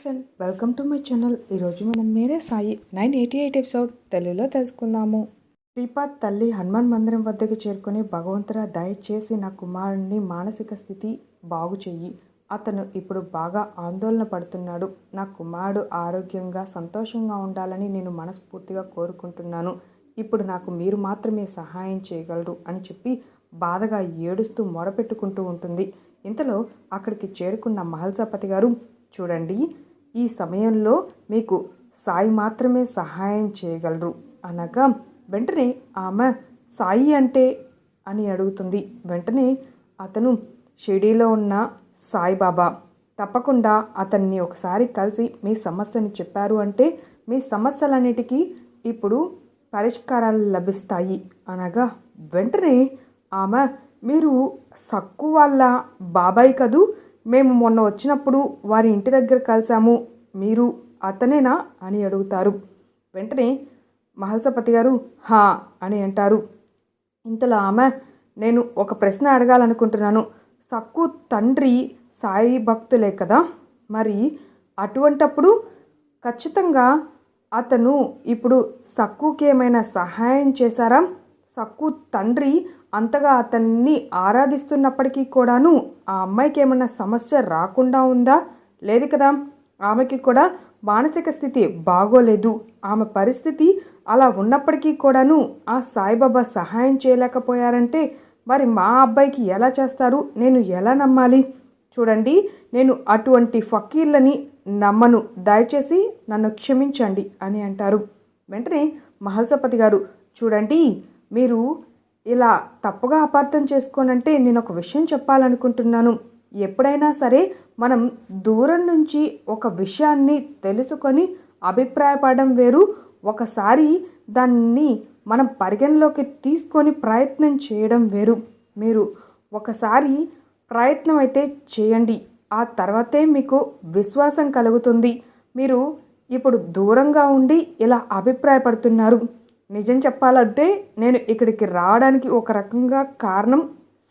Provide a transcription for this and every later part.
Friend welcome to my channel ఈరోజు మనం Mere Sai nine eighty eight episode తెలుగులో తెలుసుకుందాము. శ్రీపాద్ తల్లి హనుమాన్ మందిరం వద్దకు చేరుకుని భగవంతురా దయచేసి నా కుమారుడిని మానసిక స్థితి బాగు చెయ్యి. అతను ఇప్పుడు బాగా ఆందోళన పడుతున్నాడు. నా కుమారుడు ఆరోగ్యంగా సంతోషంగా ఉండాలని నేను మనస్ఫూర్తిగా కోరుకుంటున్నాను. ఇప్పుడు నాకు మీరు మాత్రమే సహాయం చేయగలరు అని చెప్పి బాధగా ఏడుస్తూ మొరపెట్టుకుంటూ ఉంటుంది. ఇంతలో అక్కడికి చేరుకున్న మహల్సాపతి గారు చూడండి ఈ సమయంలో మీకు సాయి మాత్రమే సహాయం చేయగలరు. అనగా వెంటనే ఆమె సాయి అంటే అని అడుగుతుంది. వెంటనే అతను షిడీలో ఉన్న సాయిబాబా తప్పకుండా అతన్ని ఒకసారి కలిసి మీ సమస్యను చెప్పారు అంటే మీ సమస్యలన్నిటికీ ఇప్పుడు పరిష్కారాలు లభిస్తాయి. అనగా వెంటనే ఆమె మీరు సక్కు వాళ్ళ బాబాయ్ కదూ మేము మొన్న వచ్చినప్పుడు వారి ఇంటి దగ్గర కలిసాము మీరు అతనేనా? అని అడుగుతారు. వెంటనే మహల్సపతి గారు హా అని అంటారు. ఇంతలో ఆమె నేను ఒక ప్రశ్న అడగాలనుకుంటున్నాను. సక్కు తండ్రి సాయి భక్తులే కదా? మరి అటువంటప్పుడు ఖచ్చితంగా అతను ఇప్పుడు సక్కుకి ఏమైనా సహాయం చేశారా? సక్కు తండ్రి అంతగా అతన్ని ఆరాధిస్తున్నప్పటికీ కూడాను ఆ అమ్మాయికి ఏమైనా సమస్య రాకుండా ఉందా? లేదు కదా. ఆమెకి కూడా మానసిక స్థితి బాగోలేదు. ఆమె పరిస్థితి అలా ఉన్నప్పటికీ కూడాను ఆ సాయిబాబా సహాయం చేయలేకపోయారంటే మరి మా అబ్బాయికి ఎలా చేస్తారు? నేను ఎలా నమ్మాలి? చూడండి నేను అటువంటి ఫకీర్లని నమ్మను. దయచేసి నన్ను క్షమించండి అని అంటారు. వెంటనే మహల్సపతి గారు చూడండి మీరు ఇలా తప్పుగా అపార్థం చేసుకోనంటే నేను ఒక విషయం చెప్పాలనుకుంటున్నాను. ఎప్పుడైనా సరే మనం దూరం నుంచి ఒక విషయాన్ని తెలుసుకొని అభిప్రాయపడడం వేరు. ఒకసారి దాన్ని మనం పరిగణలోకి తీసుకొని ప్రయత్నం చేయడం వేరు. మీరు ఒకసారి ప్రయత్నం అయితే చేయండి. ఆ తర్వాతే మీకు విశ్వాసం కలుగుతుంది. మీరు ఇప్పుడు దూరంగా ఉండి ఇలా అభిప్రాయపడుతున్నారు. నిజం చెప్పాలంటే నేను ఇక్కడికి రావడానికి ఒక రకంగా కారణం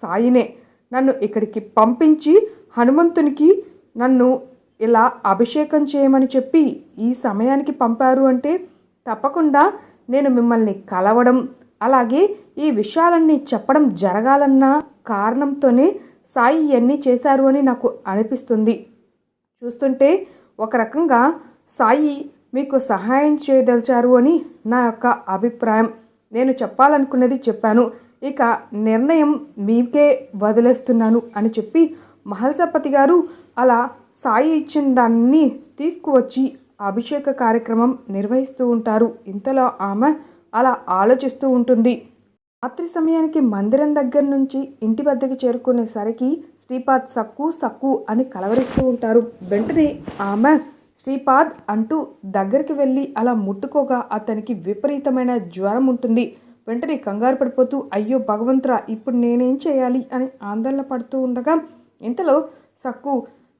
సాయినే. నన్ను ఇక్కడికి పంపించి హనుమంతునికి నన్ను ఇలా అభిషేకం చేయమని చెప్పి ఈ సమయానికి పంపారు అంటే తప్పకుండా నేను మిమ్మల్ని కలవడం అలాగే ఈ విషయాలన్నీ చెప్పడం జరగాలన్న కారణంతోనే సాయి ఇవన్నీ చేశారు అని నాకు అనిపిస్తుంది. చూస్తుంటే ఒక రకంగా సాయి మీకు సహాయం చేయదలిచారు అని నా యొక్క అభిప్రాయం. నేను చెప్పాలనుకున్నది చెప్పాను. ఇక నిర్ణయం మీకే వదిలేస్తున్నాను అని చెప్పి మహల్సపతి గారు అలా సాయి ఇచ్చిన దాన్ని తీసుకువచ్చి అభిషేక కార్యక్రమం నిర్వహిస్తూ ఉంటారు. ఇంతలో ఆమె అలా ఆలోచిస్తూ ఉంటుంది. రాత్రి సమయానికి మందిరం దగ్గర నుంచి ఇంటి వద్దకు చేరుకునేసరికి శ్రీపాద్ సక్కు సక్కు అని కలవరిస్తూ ఉంటారు. వెంటనే ఆమె శ్రీపాద్ అంటూ దగ్గరికి వెళ్ళి అలా ముట్టుకోగా అతనికి విపరీతమైన జ్వరం ఉంటుంది. వెంటనే కంగారు పడిపోతూ అయ్యో భగవంతురా ఇప్పుడు నేనేం చేయాలి? అని ఆందోళన పడుతూ ఉండగా ఇంతలో సక్కు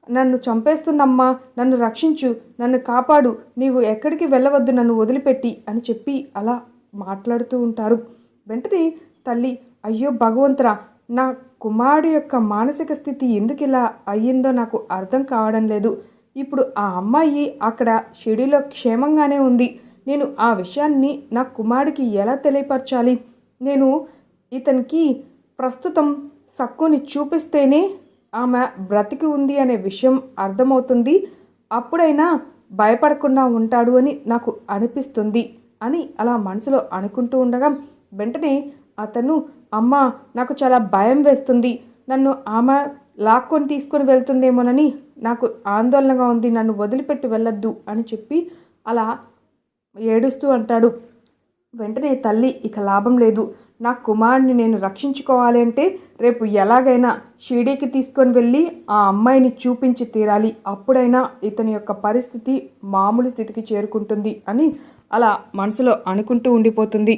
నన్ను చంపేస్తుందమ్మా నన్ను రక్షించు నన్ను కాపాడు నీవు ఎక్కడికి వెళ్ళవద్దు నన్ను వదిలిపెట్టి అని చెప్పి అలా మాట్లాడుతూ ఉంటారు. వెంటనే తల్లి అయ్యో భగవంతురా నా కుమారుడు యొక్క మానసిక స్థితి ఎందుకు ఇలా అయ్యిందో నాకు అర్థం కావడం లేదు. ఇప్పుడు ఆ అమ్మాయి అక్కడ షిడిలో క్షేమంగానే ఉంది. నేను ఆ విషయాన్ని నా కుమారుడికి ఎలా తెలియపరచాలి? నేను ఇతనికి ప్రస్తుతం సక్కుని చూపిస్తేనే ఆమె బ్రతికి ఉంది అనే విషయం అర్థమవుతుంది. అప్పుడైనా భయపడకుండా ఉంటాడు అని నాకు అనిపిస్తుంది అని అలా మనసులో అనుకుంటూ ఉండగా వెంటనే అతను అమ్మ నాకు చాలా భయం వేస్తుంది. నన్ను ఆమె లాక్కొని తీసుకొని వెళ్తుందేమోనని నాకు ఆందోళనగా ఉంది నన్ను వదిలిపెట్టి వెళ్ళొద్దు అని చెప్పి అలా ఏడుస్తూ అంటాడు. వెంటనే తల్లి ఇక లాభం లేదు. నా కుమారుని నేను రక్షించుకోవాలి అంటే రేపు ఎలాగైనా షీడీకి తీసుకొని వెళ్ళి ఆ అమ్మాయిని చూపించి తీరాలి. అప్పుడైనా ఇతని యొక్క పరిస్థితి మామూలు స్థితికి చేరుకుంటుంది అని అలా మనసులో అనుకుంటూ ఉండిపోతుంది.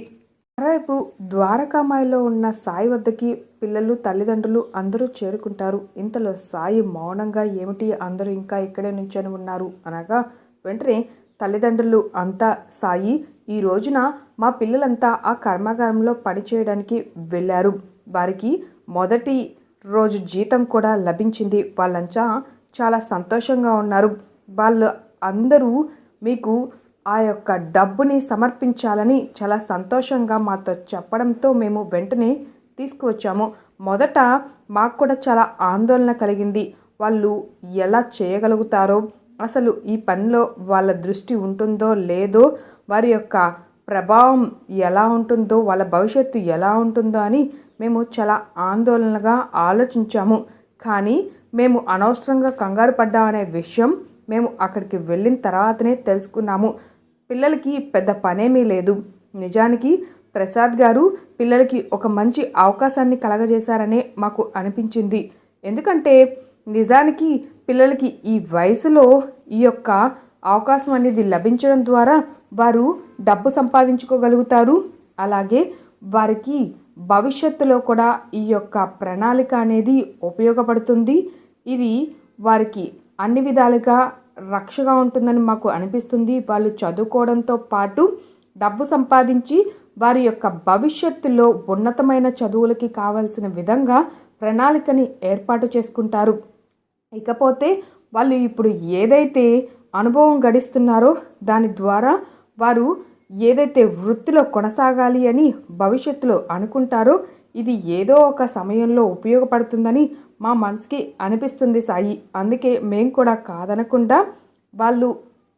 మరోవైపు ద్వారకామాయిలో ఉన్న సాయి వద్దకి పిల్లలు తల్లిదండ్రులు అందరూ చేరుకుంటారు. ఇంతలో సాయి మౌనంగా ఏమిటి? అందరూ ఇంకా ఇక్కడే నుంచొని ఉన్నారు అనగా వెంటనే తల్లిదండ్రులు అంతా సాయి ఈ రోజున మా పిల్లలంతా ఆ కర్మాగారంలో పనిచేయడానికి వెళ్ళారు. వారికి మొదటి రోజు జీతం కూడా లభించింది. వాళ్ళంతా చాలా సంతోషంగా ఉన్నారు. వాళ్ళు అందరూ మీకు ఆ యొక్క డబ్బుని సమర్పించాలని చాలా సంతోషంగా మాతో చెప్పడంతో మేము వెంటనే తీసుకువచ్చాము. మొదట మాకు కూడా చాలా ఆందోళన కలిగింది. వాళ్ళు ఎలా చేయగలుగుతారో అసలు ఈ పనిలో వాళ్ళ దృష్టి ఉంటుందో లేదో వారి యొక్క ప్రభావం ఎలా ఉంటుందో వాళ్ళ భవిష్యత్తు ఎలా ఉంటుందో అని మేము చాలా ఆందోళనగా ఆలోచించాము. కానీ మేము అనవసరంగా కంగారు పడ్డామనే విషయం మేము అక్కడికి వెళ్ళిన తర్వాతనే తెలుసుకున్నాము. పిల్లలకి పెద్ద పనేమీ లేదు. నిజానికి ప్రసాద్ గారు పిల్లలకి ఒక మంచి అవకాశాన్ని కలగజేశారనే మాకు అనిపించింది. ఎందుకంటే నిజానికి పిల్లలకి ఈ వయసులో ఈ యొక్క అవకాశం అనేది లభించడం ద్వారా వారు డబ్బు సంపాదించుకోగలుగుతారు. అలాగే వారికి భవిష్యత్తులో కూడా ఈ యొక్క ప్రణాళిక అనేది ఉపయోగపడుతుంది. ఇది వారికి అన్ని విధాలుగా రక్షగా ఉంటుందని మాకు అనిపిస్తుంది. వాళ్ళు చదువుకోవడంతో పాటు డబ్బు సంపాదించి వారి యొక్క భవిష్యత్తులో ఉన్నతమైన చదువులకి కావాల్సిన విధంగా ప్రణాళికని ఏర్పాటు చేసుకుంటారు. ఇకపోతే వాళ్ళు ఇప్పుడు ఏదైతే అనుభవం గడిస్తున్నారో దాని ద్వారా వారు ఏదైతే వృత్తిలో కొనసాగాలి అని భవిష్యత్తులో అనుకుంటారో ఇది ఏదో ఒక సమయంలో ఉపయోగపడుతుందని మా మనసుకి అనిపిస్తుంది సాయి. అందుకే మేము కూడా కాదనకుండా వాళ్ళు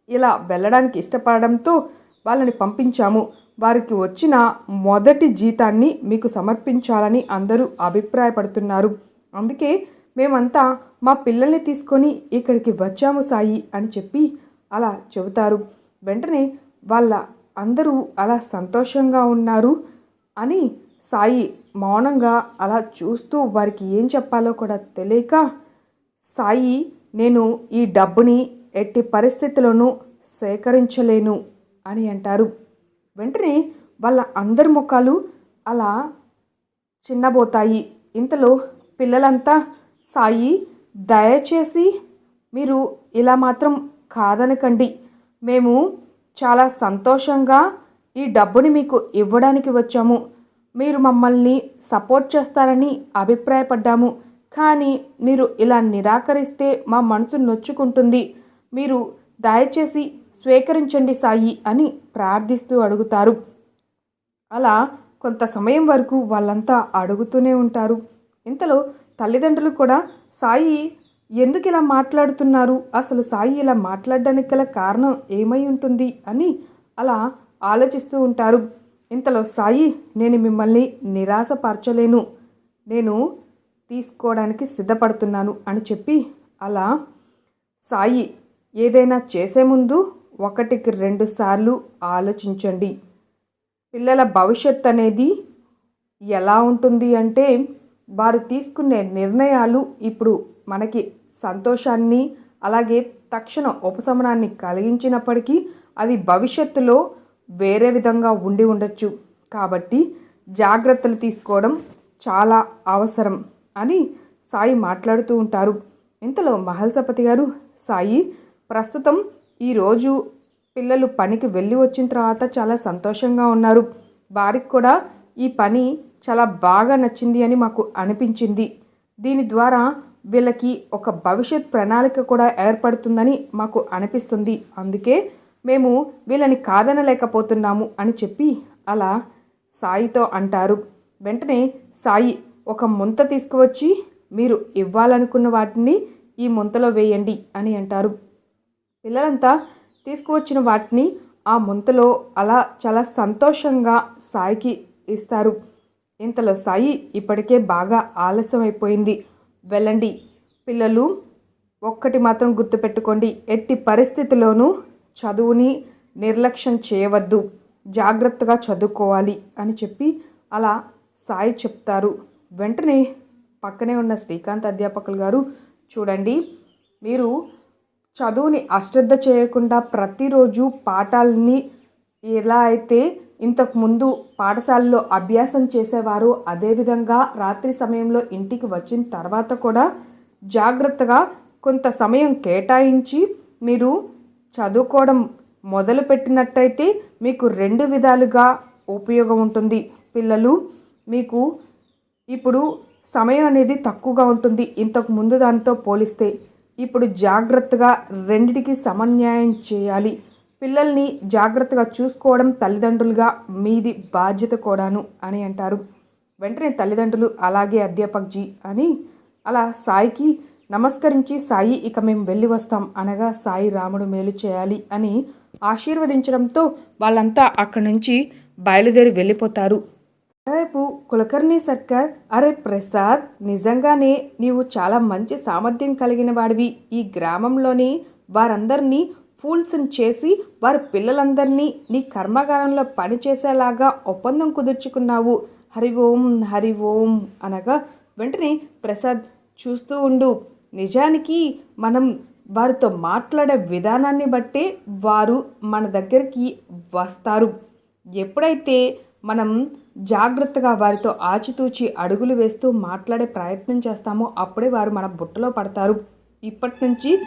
ఇలా వెళ్ళడానికి ఇష్టపడడంతో వాళ్ళని పంపించాము. వారికి వచ్చిన మొదటి జీతాన్ని మీకు సమర్పించాలని అందరూ అభిప్రాయపడుతున్నారు. అందుకే మేమంతా మా పిల్లల్ని తీసుకొని ఇక్కడికి వచ్చాము సాయి అని చెప్పి అలా చెబుతారు. వెంటనే వాళ్ళ అందరూ అలా సంతోషంగా ఉన్నారు అని సాయి మౌనంగా అలా చూస్తూ వారికి ఏం చెప్పాలో కూడా తెలియక సాయి నేను ఈ డబ్బుని ఎట్టి పరిస్థితుల్లోనూ సేకరించలేను అని అంటారు. వెంటనే వాళ్ళ అందరి ముఖాలు అలా చిన్నబోతాయి. ఇంతలో పిల్లలంతా సాయి దయచేసి మీరు ఇలా మాత్రం కాదనకండి. మేము చాలా సంతోషంగా ఈ డబ్బుని మీకు ఇవ్వడానికి వచ్చాము. మీరు మమ్మల్ని సపోర్ట్ చేస్తారని అభిప్రాయపడ్డాము. కానీ మీరు ఇలా నిరాకరిస్తే మా మనసు నొచ్చుకుంటుంది. మీరు దయచేసి స్వీకరించండి సాయి అని ప్రార్థిస్తూ అడుగుతారు. అలా కొంత సమయం వరకు వాళ్ళంతా అడుగుతూనే ఉంటారు. ఇంతలో తల్లిదండ్రులు కూడా సాయి ఎందుకు ఇలా మాట్లాడుతున్నారు? అసలు సాయి ఇలా మాట్లాడడానికి గల కారణం ఏమై ఉంటుంది? అని అలా ఆలోచిస్తూ ఉంటారు. ఇంతలో సాయి నేను మిమ్మల్ని నిరాశపరచలేను. నేను తీసుకోవడానికి సిద్ధపడుతున్నాను అని చెప్పి అలా సాయి ఏదైనా చేసే ముందు ఒకటికి రెండు సార్లు ఆలోచించండి. పిల్లల భవిష్యత్ అనేది ఎలా ఉంటుంది అంటే వారు తీసుకునే నిర్ణయాలు ఇప్పుడు మనకి సంతోషాన్ని అలాగే తక్షణ ఉపశమనాన్ని కలిగించినప్పటికీ అది భవిష్యత్తులో వేరే విధంగా ఉండి ఉండొచ్చు. కాబట్టి జాగ్రత్తలు తీసుకోవడం చాలా అవసరం అని సాయి మాట్లాడుతూ ఉంటారు. ఇంతలో మహల్సపతి గారు సాయి ప్రస్తుతం ఈరోజు పిల్లలు పనికి వెళ్ళి వచ్చిన తర్వాత చాలా సంతోషంగా ఉన్నారు. వారికి కూడా ఈ పని చాలా బాగా నచ్చింది అని మాకు అనిపించింది. దీని ద్వారా వీళ్ళకి ఒక భవిష్యత్ ప్రణాళిక కూడా ఏర్పడుతుందని మాకు అనిపిస్తుంది. అందుకే మేము వీళ్ళని కాదనలేకపోతున్నాము అని చెప్పి అలా సాయితో అంటారు. వెంటనే సాయి ఒక ముంత తీసుకువచ్చి మీరు ఇవ్వాలనుకున్న వాటిని ఈ ముంతలో వేయండి అని అంటారు. పిల్లలంతా తీసుకువచ్చిన వాటిని ఆ ముంతలో అలా చాలా సంతోషంగా సాయికి ఇస్తారు. ఇంతలో సాయి ఇప్పటికే బాగా ఆలస్యం అయిపోయింది వెళ్ళండి. పిల్లలు ఒక్కటి మాత్రం గుర్తుపెట్టుకోండి. ఎట్టి పరిస్థితిలోనూ చదువుని నిర్లక్ష్యం చేయవద్దు. జాగ్రత్తగా చదువుకోవాలి అని చెప్పి అలా సాయి చెప్తారు. వెంటనే పక్కనే ఉన్న శ్రీకాంత్ అధ్యాపకులు గారు చూడండి మీరు చదువుని అశ్రద్ధ చేయకుండా ప్రతిరోజు పాఠాలని ఎలా అయితే ఇంతకుముందు పాఠశాలలో అభ్యాసం చేసేవారు అదేవిధంగా రాత్రి సమయంలో ఇంటికి వచ్చిన తర్వాత కూడా జాగ్రత్తగా కొంత సమయం కేటాయించి మీరు చదువుకోవడం మొదలుపెట్టినట్టయితే మీకు రెండు విధాలుగా ఉపయోగం ఉంటుంది. పిల్లలు మీకు ఇప్పుడు సమయం అనేది తక్కువగా ఉంటుంది. ఇంతకు ముందు దానితో పోలిస్తే ఇప్పుడు జాగ్రత్తగా రెండిటికి సమన్యాయం చేయాలి. పిల్లల్ని జాగ్రత్తగా చూసుకోవడం తల్లిదండ్రులుగా మీది బాధ్యత కూడాను అని అంటారు. వెంటనే తల్లిదండ్రులు అలాగే అధ్యాపక్జీ అని అలా సాయికి నమస్కరించి సాయి ఇక మేము వెళ్ళి వస్తాం అనగా సాయి రాముడు మేలు చేయాలి అని ఆశీర్వదించడంతో వాళ్ళంతా అక్కడి నుంచి బయలుదేరి వెళ్ళిపోతారు. కులకర్ణి సర్కార్ అరే ప్రసాద్ నిజంగానే నీవు చాలా మంచి సామర్థ్యం కలిగిన వాడివి. ఈ గ్రామంలోని వారందరినీ ఫూల్స్ని చేసి వారి పిల్లలందరినీ నీ కర్మాగారంలో పనిచేసేలాగా ఒప్పందం కుదుర్చుకున్నావు. హరి ఓం హరి ఓం అనగా వెంటనే ప్రసాద్ చూస్తూ ఉండు. నిజానికి మనం వారితో మాట్లాడే విధానాన్ని బట్టే వారు మన దగ్గరికి వస్తారు. ఎప్పుడైతే మనం జాగ్రత్తగా వారితో ఆచితూచి అడుగులు వేస్తూ మాట్లాడే ప్రయత్నం చేస్తామో అప్పుడే వారు మన బుట్టలో పడతారు. ఇప్పటి నుంచి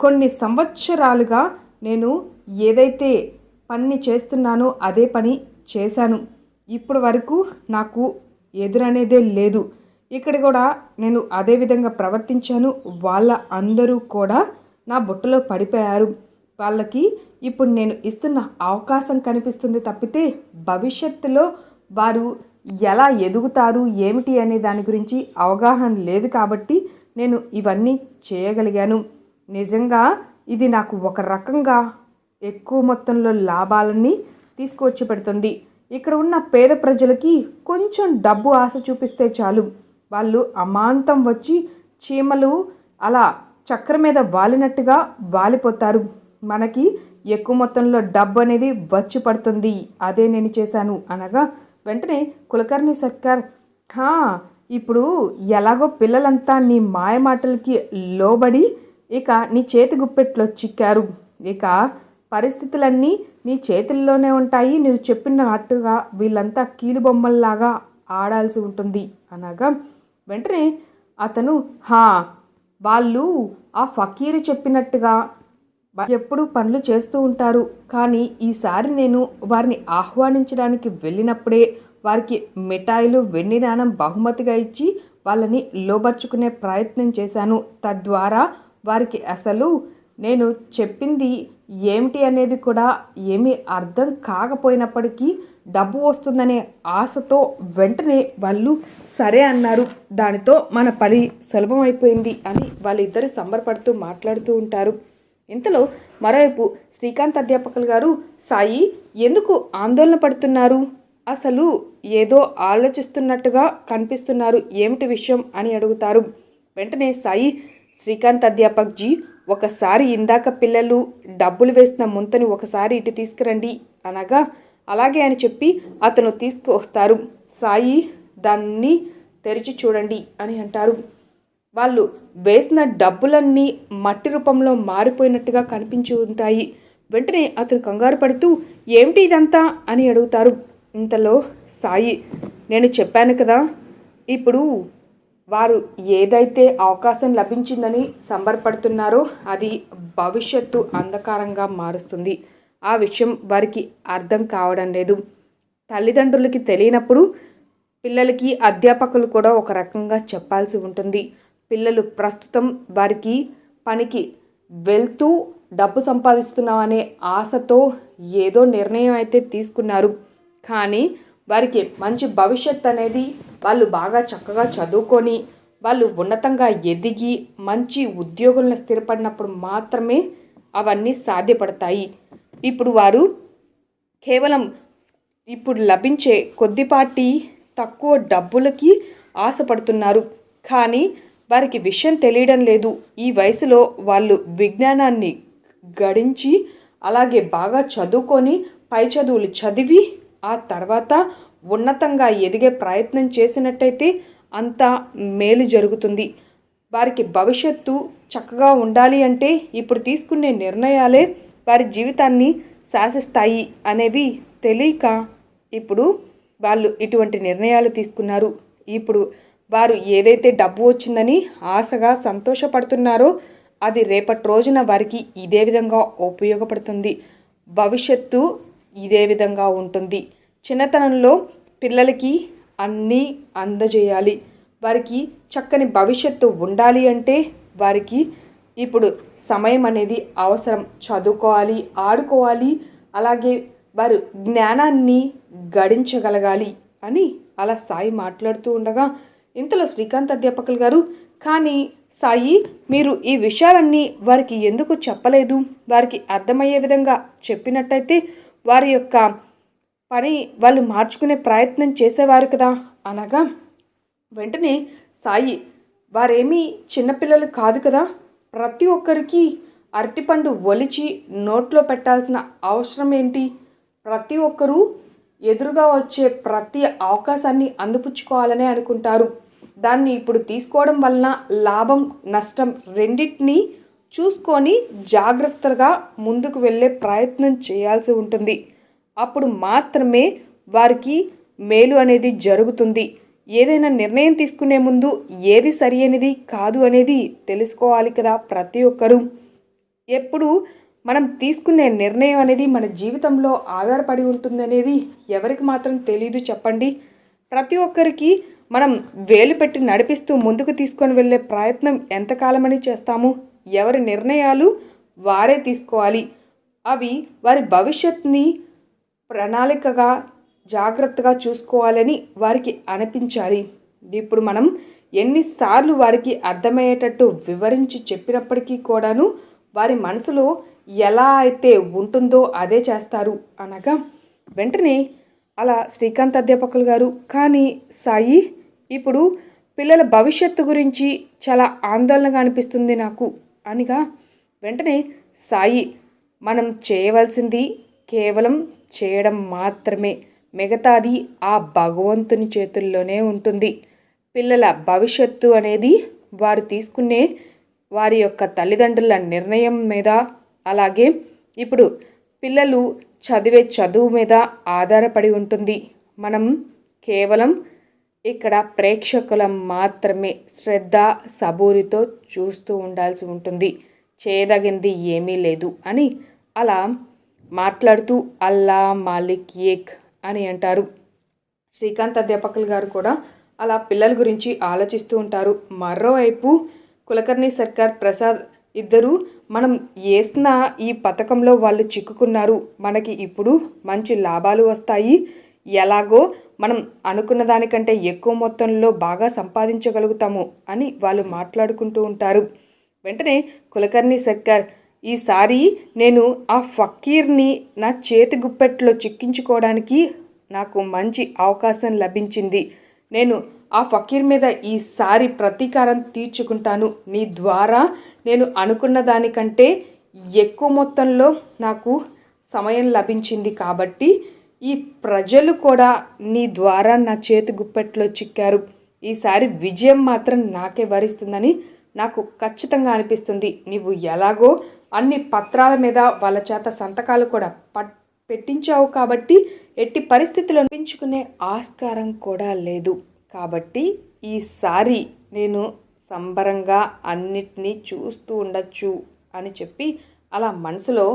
కొన్ని సంవత్సరాలుగా నేను ఏదైతే పని చేస్తున్నానో అదే పని చేశాను. ఇప్పటి వరకు నాకు ఎదురనేదే లేదు. ఇక్కడ కూడా నేను అదే విధంగా ప్రవర్తించాను. వాళ్ళ అందరూ కూడా నా బుట్టలో పడిపోయారు. వాళ్ళకి ఇప్పుడు నేను ఇస్తున్న అవకాశం కనిపిస్తుంది తప్పితే భవిష్యత్తులో వారు ఎలా ఎదుగుతారు ఏమిటి అనే దాని గురించి అవగాహన లేదు కాబట్టి నేను ఇవన్నీ చేయగలిగాను. నిజంగా ఇది నాకు ఒక రకంగా ఎక్కువ మొత్తంలో లాభాలని తీసుకువచ్చి పెడుతుంది. ఇక్కడ ఉన్న పేద ప్రజలకి కొంచెం డబ్బు ఆశ చూపిస్తే చాలు. వాళ్ళు అమాంతం వచ్చి చీమలు అలా చక్ర మీద వాలినట్టుగా వాలిపోతారు. మనకి ఎక్కువ మొత్తంలో డబ్బు అనేది వచ్చి పడుతుంది. అదే నేను చేశాను అనగా వెంటనే కులకర్ణి సర్కార్ హా ఇప్పుడు ఎలాగో పిల్లలంతా నీ మాయ మాటలకి లోబడి ఇక నీ చేతి గుప్పెట్లో చిక్కారు. ఇక పరిస్థితులన్నీ నీ చేతుల్లోనే ఉంటాయి. నువ్వు చెప్పినట్టుగా వీళ్ళంతా కీలుబొమ్మల్లాగా ఆడాల్సి ఉంటుంది అనగా వెంటనే అతను హా వాళ్ళు ఆ ఫకీరు చెప్పినట్టుగా ఎప్పుడూ పనులు చేస్తూ ఉంటారు. కానీ ఈసారి నేను వారిని ఆహ్వానించడానికి వెళ్ళినప్పుడే వారికి మిఠాయిలు వెండి నాణం బహుమతిగా ఇచ్చి వాళ్ళని లోబర్చుకునే ప్రయత్నం చేశాను. తద్వారా వారికి అసలు నేను చెప్పింది ఏమిటి అనేది కూడా ఏమీ అర్థం కాకపోయినప్పటికీ డబ్బు వస్తుందనే ఆశతో వెంటనే వాళ్ళు సరే అన్నారు. దానితో మన పని సులభమైపోయింది అని వాళ్ళిద్దరు సంబరపడుతూ మాట్లాడుతూ ఉంటారు. ఇంతలో మరోవైపు శ్రీకాంత్ అధ్యాపకులు గారు సాయి ఎందుకు ఆందోళన పడుతున్నారు? అసలు ఏదో ఆలోచిస్తున్నట్టుగా కనిపిస్తున్నారు ఏమిటి విషయం? అని అడుగుతారు. వెంటనే సాయి శ్రీకాంత్ అధ్యాపక్ జీ ఒకసారి ఇందాక పిల్లలు డబ్బులు వేసిన ముంతని ఒకసారి ఇటు తీసుకురండి అనగా అలాగే అని చెప్పి అతను తీసుకువస్తారు. సాయి దాన్ని తెరిచి చూడండి అని అంటారు. వాళ్ళు వేసిన డబ్బులన్నీ మట్టి రూపంలో మారిపోయినట్టుగా కనిపించి ఉంటాయి. వెంటనే అతను కంగారు పడుతూ ఏమిటి ఇదంతా? అని అడుగుతారు. ఇంతలో సాయి నేను చెప్పాను కదా ఇప్పుడు వారు ఏదైతే అవకాశం లభించిందని సంబరపడుతున్నారో అది భవిష్యత్తు అంధకారంగా మారుస్తుంది. ఆ విషయం వారికి అర్థం కావడం లేదు. తల్లిదండ్రులకి తెలియనప్పుడు పిల్లలకి అధ్యాపకులు కూడా ఒక రకంగా చెప్పాల్సి ఉంటుంది. పిల్లలు ప్రస్తుతం వారికి పనికి వెళ్తూ డబ్బు సంపాదిస్తున్నాం అనే ఆశతో ఏదో నిర్ణయం అయితే తీసుకున్నారు. కానీ వారికి మంచి భవిష్యత్ అనేది వాళ్ళు బాగా చక్కగా చదువుకొని వాళ్ళు ఉన్నతంగా ఎదిగి మంచి ఉద్యోగులను స్థిరపడినప్పుడు మాత్రమే అవన్నీ సాధ్యపడతాయి. ఇప్పుడు వారు కేవలం ఇప్పుడు లభించే కొద్దిపాటి తక్కువ డబ్బులకి ఆశపడుతున్నారు. కానీ వారికి విషయం తెలియడం లేదు. ఈ వయసులో వాళ్ళు విజ్ఞానాన్ని గడించి అలాగే బాగా చదువుకొని పై చదువులు చదివి ఆ తర్వాత ఉన్నతంగా ఎదిగే ప్రయత్నం చేసినట్టయితే అంత మేలు జరుగుతుంది. వారికి భవిష్యత్తు చక్కగా ఉండాలి అంటే ఇప్పుడు తీసుకునే నిర్ణయాలే వారి జీవితాన్ని శాసిస్తాయి అనేవి తెలియక ఇప్పుడు వాళ్ళు ఇటువంటి నిర్ణయాలు తీసుకున్నారు. ఇప్పుడు వారు ఏదైతే డబ్బు వచ్చిందని ఆశగా సంతోషపడుతున్నారో అది రేపటి రోజున వారికి ఇదే విధంగా ఉపయోగపడుతుంది. భవిష్యత్తు ఇదే విధంగా ఉంటుంది. చిన్నతనంలో పిల్లలకి అన్నీ అందజేయాలి. వారికి చక్కని భవిష్యత్తు ఉండాలి అంటే వారికి ఇప్పుడు సమయం అనేది అవసరం. చదువుకోవాలి ఆడుకోవాలి అలాగే వారు జ్ఞానాన్ని గడించగలగాలి అని అలా సాయి మాట్లాడుతూ ఉండగా ఇంతలో శ్రీకాంత్ అధ్యాపకులు గారు కానీ సాయి మీరు ఈ విషయాలన్నీ వారికి ఎందుకు చెప్పలేదు? వారికి అర్థమయ్యే విధంగా చెప్పినట్టయితే వారి యొక్క పని వాళ్ళు మార్చుకునే ప్రయత్నం చేసేవారు కదా? అనగా వెంటనే సాయి వారేమీ చిన్నపిల్లలు కాదు కదా? ప్రతి ఒక్కరికి అరటిపండు ఒలిచి నోట్లో పెట్టాల్సిన అవసరం ఏంటి? ప్రతి ఒక్కరూ ఎదురుగా వచ్చే ప్రతి అవకాశాన్ని అందిపుచ్చుకోవాలనే అనుకుంటారు. దాన్ని ఇప్పుడు తీసుకోవడం వలన లాభం నష్టం రెండింటినీ చూసుకొని జాగ్రత్తగా ముందుకు వెళ్ళే ప్రయత్నం చేయాల్సి ఉంటుంది. అప్పుడు మాత్రమే వారికి మేలు అనేది జరుగుతుంది. ఏదైనా నిర్ణయం తీసుకునే ముందు ఏది సరి అనేది కాదు అనేది తెలుసుకోవాలి కదా ప్రతి ఒక్కరూ. ఎప్పుడు మనం తీసుకునే నిర్ణయం అనేది మన జీవితంలో ఆధారపడి ఉంటుంది అనేది ఎవరికి మాత్రం తెలియదు చెప్పండి. ప్రతి ఒక్కరికి మనం వేలు పెట్టి నడిపిస్తూ ముందుకు తీసుకొని వెళ్ళే ప్రయత్నం ఎంతకాలమని చేస్తాము? ఎవరి నిర్ణయాలు వారే తీసుకోవాలి. అవి వారి భవిష్యత్తుని ప్రణాళికగా జాగ్రత్తగా చూసుకోవాలని వారికి అనిపించాలి. ఇప్పుడు మనం ఎన్నిసార్లు వారికి అర్థమయ్యేటట్టు వివరించి చెప్పినప్పటికీ కూడాను వారి మనసులో ఎలా అయితే ఉంటుందో అదే చేస్తారు. అనగా వెంటనే అలా శ్రీకాంత్ అధ్యాపకులు గారు కానీ సాయి ఇప్పుడు పిల్లల భవిష్యత్తు గురించి చాలా ఆందోళనగా అనిపిస్తుంది నాకు. అనిగా వెంటనే సాయి మనం చేయవలసింది కేవలం చేయడం మాత్రమే. మిగతాది ఆ భగవంతుని చేతుల్లోనే ఉంటుంది. పిల్లల భవిష్యత్తు అనేది వారు తీసుకునే వారి యొక్క తల్లిదండ్రుల నిర్ణయం మీద. అలాగే ఇప్పుడు పిల్లలు చదివే చదువు మీద ఆధారపడి ఉంటుంది. మనం కేవలం ఇక్కడ ప్రేక్షకులం మాత్రమే శ్రద్ధ సబూరితో చూస్తూ ఉండాల్సి ఉంటుంది. చేయదగింది ఏమీ లేదు అని అలా మాట్లాడుతూ అల్లా మాలిక్ ఏక్ అని అంటారు. శ్రీకాంత్ అధ్యాపకులు గారు కూడా అలా పిల్లల గురించి ఆలోచిస్తూ ఉంటారు. మరోవైపు కులకర్ణి సర్కార్ ప్రసాద్ ఇద్దరు మనం వేసిన ఈ పథకంలో వాళ్ళు చిక్కుకున్నారు. మనకి ఇప్పుడు మంచి లాభాలు వస్తాయి. ఎలాగో మనం అనుకున్న దానికంటే ఎక్కువ మొత్తంలో బాగా సంపాదించగలుగుతాము అని వాళ్ళు మాట్లాడుకుంటూ ఉంటారు. వెంటనే కులకర్ణి సర్కార్ ఈసారి నేను ఆ ఫకీర్ని నా చేతి గుప్పెట్లో చిక్కించుకోవడానికి నాకు మంచి అవకాశం లభించింది. నేను ఆ ఫకీర్ మీద ఈసారి ప్రతీకారం తీర్చుకుంటాను. నీ ద్వారా నేను అనుకున్న దానికంటే ఎక్కువ మొత్తంలో నాకు సమయం లభించింది కాబట్టి ఈ ప్రజలు కూడా నీ ద్వారా నా చేతి గుప్పెట్లో చిక్కారు. ఈసారి విజయం మాత్రం నాకే వరిస్తుందని నాకు ఖచ్చితంగా అనిపిస్తుంది. నీవు ఎలాగో అన్ని పత్రాల మీద వాళ్ళ చేత సంతకాలు కూడా పట్ పెట్టించావు కాబట్టి ఎట్టి పరిస్థితులు పెంచుకునే ఆస్కారం కూడా లేదు. కాబట్టి ఈసారి నేను సంబరంగా అన్నిటినీ చూస్తూ ఉండొచ్చు అని చెప్పి అలా మనసులో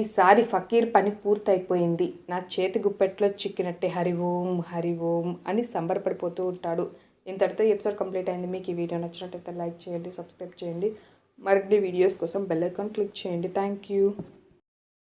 ఈసారి ఫకీర్ పని పూర్తయిపోయింది. నా చేతి గుప్పెట్లో చిక్కినట్టే హరి ఓం హరి ఓం అని సంబరపడిపోతూ ఉంటాడు. ఇంతటితో ఎపిసోడ్ కంప్లీట్ అయింది. మీకు ఈ వీడియో నచ్చినట్టయితే లైక్ చేయండి సబ్స్క్రైబ్ చేయండి. మరిన్ని వీడియోస్ కోసం బెల్ ఐకాన్ క్లిక్ చేయండి. Thank you.